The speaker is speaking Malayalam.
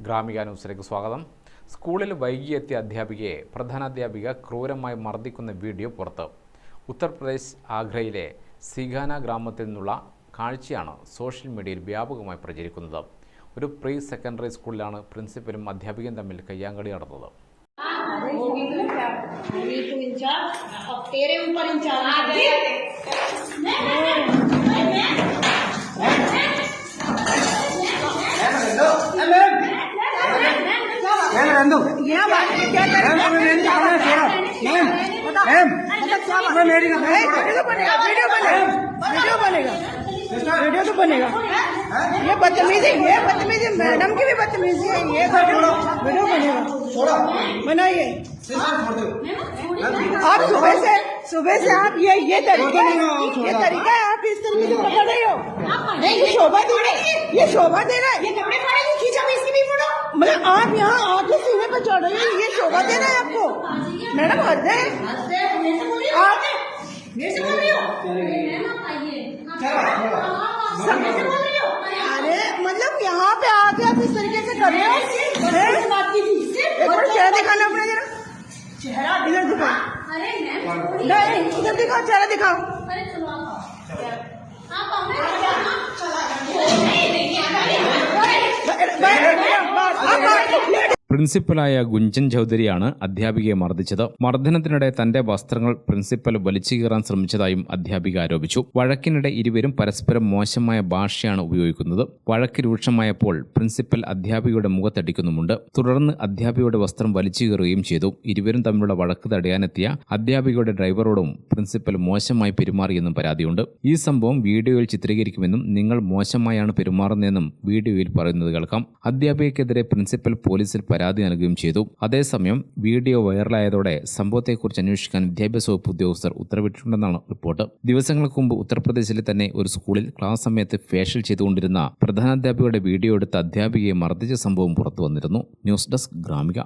ഗ്രാമിക ന്യൂസിലേക്ക് സ്വാഗതം സ്കൂളിൽ വൈകിയെത്തിയ അധ്യാപികയെ പ്രധാനാധ്യാപിക ക്രൂരമായി മർദ്ദിക്കുന്ന വീഡിയോ പുറത്ത് ഉത്തർപ്രദേശ് ആഗ്രയിലെ സിഖാന ഗ്രാമത്തിൽ നിന്നുള്ള കാഴ്ചയാണ് സോഷ്യൽ മീഡിയയിൽ വ്യാപകമായി പ്രചരിക്കുന്നത് ഒരു പ്രീ സെക്കൻഡറി സ്കൂളിലാണ് പ്രിൻസിപ്പലും അധ്യാപികയും തമ്മിൽ കയ്യാങ്കളി നടന്നത് होगी तो क्या होगी तू इंचार्ज अब तेरे ऊपर इंचार्ज मैम मैम मैम मेरी वीडियो बनेगा वीडियो बनेगा। वीडियो बनेगा। वीडियो तो बनेगा। ये बदतमीजी ये बदतमीजी मैडम की भी बदतमीजी है ये वीडियो वीडियो बनेगा। छोड़ो बनाइए। दो। आप सुबह से सुबह से आप ये ये तरीका है ये तरीका है आप इस तरीके से पकड़ रहे हो। नहीं ये शोभा दे रहा है। ये शोभा दे रहा है। ये कपड़े फाड़ेंगे खींचा मैं इसकी भी फ़ोटो। मतलब आप यहाँ आके पे चढ़ रहे ये शोभा दे रहा है आपको। मैडम हद है आप अरे मतलब यहाँ पे आके आप इस तरीके से कर रहे हो? चेहरा दिखाना अपना जरा। चेहरा इधर दिखाओ। अरे नहीं इधर दिखाओ चेहरा दिखाओ। പ്രിൻസിപ്പലായ ഗുഞ്ചൻ ചൗധരിയാണ് അധ്യാപികയെ മർദ്ദിച്ചത്. മർദ്ദനത്തിനിടെ തന്റെ വസ്ത്രങ്ങൾ പ്രിൻസിപ്പൽ വലിച്ചു കീറാൻ ശ്രമിച്ചതായും അധ്യാപിക ആരോപിച്ചു. വഴക്കിനിടെ ഇരുവരും പരസ്പരം മോശമായ ഭാഷയാണ് ഉപയോഗിക്കുന്നത്. വഴക്ക് രൂക്ഷമായപ്പോൾ പ്രിൻസിപ്പൽ അധ്യാപികയുടെ മുഖത്തടിക്കുന്നുമുണ്ട്. തുടർന്ന് അധ്യാപികയുടെ വസ്ത്രം വലിച്ചു കീറുകയും ചെയ്തു. ഇരുവരും തമ്മിലുള്ള വഴക്ക് തടയാനെത്തിയ അധ്യാപികയുടെ ഡ്രൈവറോടും പ്രിൻസിപ്പൽ മോശമായി പെരുമാറിയെന്നും പരാതിയുണ്ട്. ഈ സംഭവം വീഡിയോയിൽ ചിത്രീകരിക്കുമെന്നും നിങ്ങൾ മോശമായാണ് പെരുമാറുന്നതെന്നും വീഡിയോയിൽ പറയുന്നത് കേൾക്കാം. അധ്യാപികയ്ക്കെതിരെ പ്രിൻസിപ്പൽ പോലീസിൽ പരാതി നൽകുകയും ചെയ്തു. അതേസമയം വീഡിയോ വൈറലായതോടെ സംഭവത്തെക്കുറിച്ച് അന്വേഷിക്കാൻ വിദ്യാഭ്യാസ വകുപ്പ് ഉദ്യോഗസ്ഥർ ഉത്തരവിട്ടിട്ടുണ്ടെന്നാണ് റിപ്പോർട്ട്. ദിവസങ്ങൾക്ക് മുമ്പ് ഉത്തർപ്രദേശിലെ തന്നെ ഒരു സ്കൂളിൽ ക്ലാസ് സമയത്ത് ഫേഷ്യൽ ചെയ്തുകൊണ്ടിരുന്ന പ്രധാനാധ്യാപികയുടെ വീഡിയോ എടുത്ത അധ്യാപികയെ മർദ്ദിച്ച സംഭവം പുറത്തു വന്നിരുന്നു. News desk Gramika.